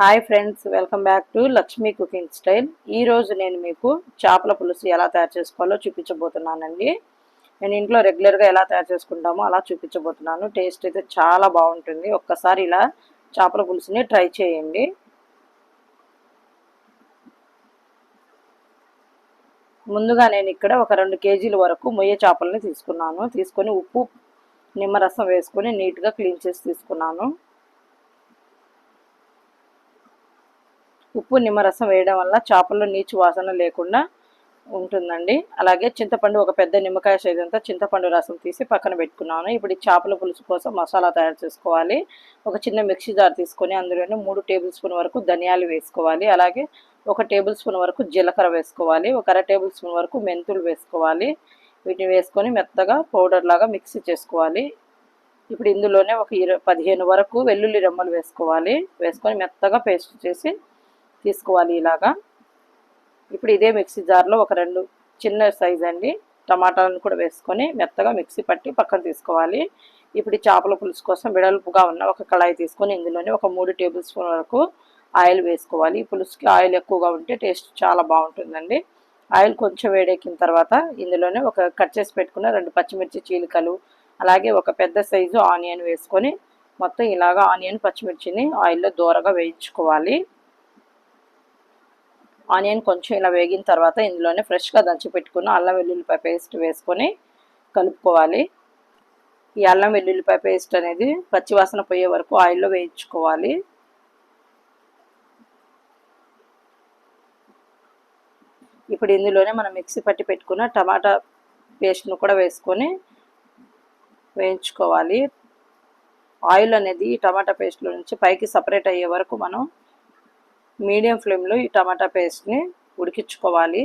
Hi friends welcome back to Lakshmi cooking style. ఈరోజు నేను మీకు చేపల పులుసు ఎలా తయారు చేసుకోవాలో చూపించబోతున్నానండి. నేను ఇంట్లో రెగ్యులర్గా ఎలా తయారు చేసుకుంటామో అలా చూపించబోతున్నాను. టేస్ట్ అయితే చాలా బాగుంటుంది. ఒక్కసారి ఇలా చేపల పులుసుని ట్రై చేయండి. ముందుగా నేను ఇక్కడ ఒక రెండు కేజీల వరకు మొయ్య చేపలని తీసుకున్నాను. తీసుకొని ఉప్పు నిమ్మరసం వేసుకొని నీట్గా క్లీన్ చేసి తీసుకున్నాను. ఉప్పు నిమ్మరసం వేయడం వల్ల చేపల్లో నీచు వాసన లేకుండా ఉంటుందండి. అలాగే చింతపండు ఒక పెద్ద నిమ్మకాయ సైజంతా చింతపండు రసం తీసి పక్కన పెట్టుకున్నాను. ఇప్పుడు ఈ చేపల పులుసు కోసం మసాలా తయారు చేసుకోవాలి. ఒక చిన్న మిక్సీ జార్ తీసుకొని అందులోనే మూడు టేబుల్ స్పూన్ వరకు ధనియాలు వేసుకోవాలి. అలాగే ఒక టేబుల్ స్పూన్ వరకు జీలకర్ర వేసుకోవాలి. ఒక అర టేబుల్ స్పూన్ వరకు మెంతులు వేసుకోవాలి. వీటిని వేసుకొని మెత్తగా పౌడర్ లాగా మిక్సీ చేసుకోవాలి. ఇప్పుడు ఇందులోనే ఒక ఇరవై పదిహేను వరకు వెల్లుల్లి రెమ్మలు వేసుకోవాలి. వేసుకొని మెత్తగా పేస్ట్ చేసి తీసుకోవాలి ఇలాగా. ఇప్పుడు ఇదే మిక్సీ జార్లో ఒక రెండు చిన్న సైజ్ అండి. టమాటాలను కూడా వేసుకొని మెత్తగా మిక్సీ పట్టి పక్కన తీసుకోవాలి. ఇప్పుడు చేపల పులుసు కోసం విడల్పుగా ఉన్న ఒక కళాయి తీసుకొని ఇందులోనే ఒక మూడు టేబుల్ స్పూన్ వరకు ఆయిల్ వేసుకోవాలి. ఈ పులుసుకి ఆయిల్ ఎక్కువగా ఉంటే టేస్ట్ చాలా బాగుంటుందండి. ఆయిల్ కొంచెం వేడెక్కిన తర్వాత ఇందులోనే ఒక కట్ చేసి పెట్టుకున్న రెండు పచ్చిమిర్చి చీలికలు అలాగే ఒక పెద్ద సైజు ఆనియన్ వేసుకొని మొత్తం ఇలాగా ఆనియన్ పచ్చిమిర్చిని ఆయిల్లో దూరగా వేయించుకోవాలి. ఆనియన్ కొంచెం ఇలా వేగిన తర్వాత ఇందులోనే ఫ్రెష్గా దంచి పెట్టుకున్న అల్లం వెల్లుల్లిపాయ పేస్ట్ వేసుకొని కలుపుకోవాలి. ఈ అల్లం వెల్లుల్లిపాయ పేస్ట్ అనేది పచ్చివాసన పోయే వరకు ఆయిల్లో వేయించుకోవాలి. ఇప్పుడు ఇందులోనే మనం మిక్సీ పట్టి పెట్టుకున్న టమాటా పేస్ట్ను కూడా వేసుకొని వేయించుకోవాలి. ఆయిల్ అనేది టమాటా పేస్ట్లో నుంచి పైకి సపరేట్ అయ్యే వరకు మనం మీడియం ఫ్లేమ్లో ఈ టమాటా పేస్ట్ని ఉడికించుకోవాలి.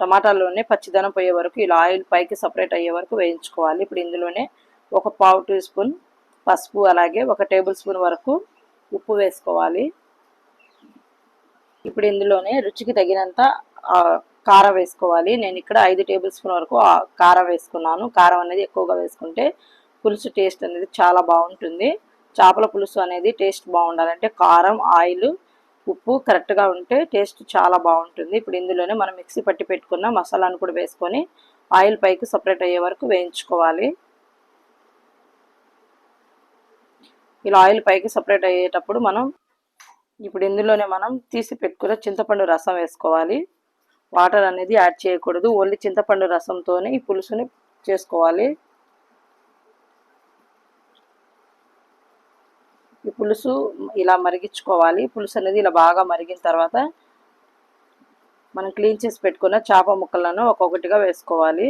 టమాటాలోనే పచ్చిదనం పోయే వరకు ఇలా ఆయిల్ పైకి సపరేట్ అయ్యే వరకు వేయించుకోవాలి. ఇప్పుడు ఇందులోనే ఒక పావు టీ స్పూన్ పసుపు అలాగే ఒక టేబుల్ స్పూన్ వరకు ఉప్పు వేసుకోవాలి. ఇప్పుడు ఇందులోనే రుచికి తగినంత కారం వేసుకోవాలి. నేను ఇక్కడ ఐదు టేబుల్ స్పూన్ వరకు కారం వేసుకున్నాను. కారం అనేది ఎక్కువగా వేసుకుంటే పులుసు టేస్ట్ అనేది చాలా బాగుంటుంది. చేపల పులుసు అనేది టేస్ట్ బాగుండాలంటే కారం ఆయిల్ ఉప్పు కరెక్ట్గా ఉంటే టేస్ట్ చాలా బాగుంటుంది. ఇప్పుడు ఇందులోనే మనం మిక్సీ పట్టి పెట్టుకున్న మసాలాను కూడా వేసుకొని ఆయిల్ పైకి సపరేట్ అయ్యే వరకు వేయించుకోవాలి. ఇలా ఆయిల్ పైకి సపరేట్ అయ్యేటప్పుడు మనం ఇప్పుడు ఇందులోనే మనం తీసి పెట్టుకున్న చింతపండు రసం వేసుకోవాలి. వాటర్ అనేది యాడ్ చేయకూడదు. ఓన్లీ చింతపండు రసంతోనే ఈ పులుసుని చేసుకోవాలి. ఈ పులుసు ఇలా మరిగించుకోవాలి. పులుసు అనేది ఇలా బాగా మరిగిన తర్వాత మనం క్లీన్ చేసి పెట్టుకున్న చేప ముక్కలను ఒక్కొక్కటిగా వేసుకోవాలి.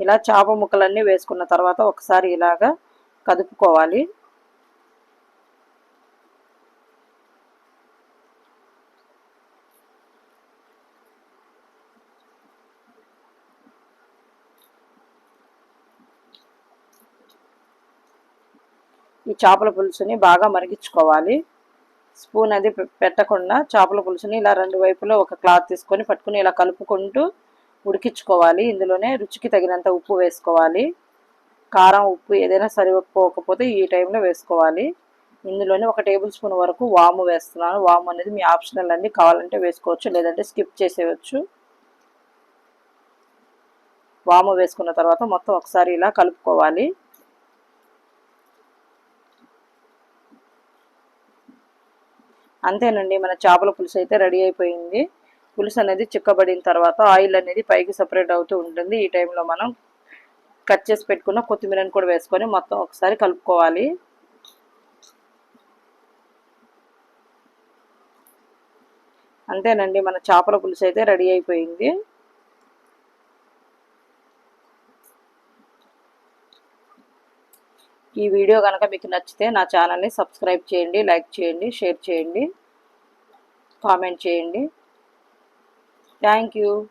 ఇలా చేప ముక్కలన్నీ వేసుకున్న తర్వాత ఒకసారి ఇలాగా కదుపుకోవాలి. ఈ చేపల పులుసుని బాగా మరిగించుకోవాలి. స్పూన్ అది పెట్టకుండా చేపల పులుసుని ఇలా రెండు వైపులో ఒక క్లాత్ తీసుకొని పట్టుకుని ఇలా కలుపుకుంటూ ఉడికించుకోవాలి. ఇందులోనే రుచికి తగినంత ఉప్పు వేసుకోవాలి. కారం ఉప్పు ఏదైనా సరిపోకపోతే ఈ టైంలో వేసుకోవాలి. ఇందులోనే ఒక టేబుల్ స్పూన్ వరకు వాము వేస్తున్నాను. వాము అనేది మీ ఆప్షనల్ అండి కావాలంటే వేసుకోవచ్చు లేదంటే స్కిప్ చేసేయచ్చు. వాము వేసుకున్న తర్వాత మొత్తం ఒకసారి ఇలా కలుపుకోవాలి. అంతేనండి మన చేపల పులుసు అయితే రెడీ అయిపోయింది. పులుసు అనేది చిక్కబడిన తర్వాత ఆయిల్ అనేది పైకి సపరేట్ అవుతూ ఉంటుంది. ఈ టైంలో మనం కట్ చేసి పెట్టుకున్న కొత్తిమీరని కూడా వేసుకొని మొత్తం ఒకసారి కలుపుకోవాలి. అంతేనండి మన చేపల పులుసు అయితే రెడీ అయిపోయింది. ఈ వీడియో కనుక మీకు నచ్చితే నా ఛానల్ని సబ్స్క్రైబ్ చేయండి లైక్ చేయండి షేర్ చేయండి కామెంట్ చేయండి. Thank you.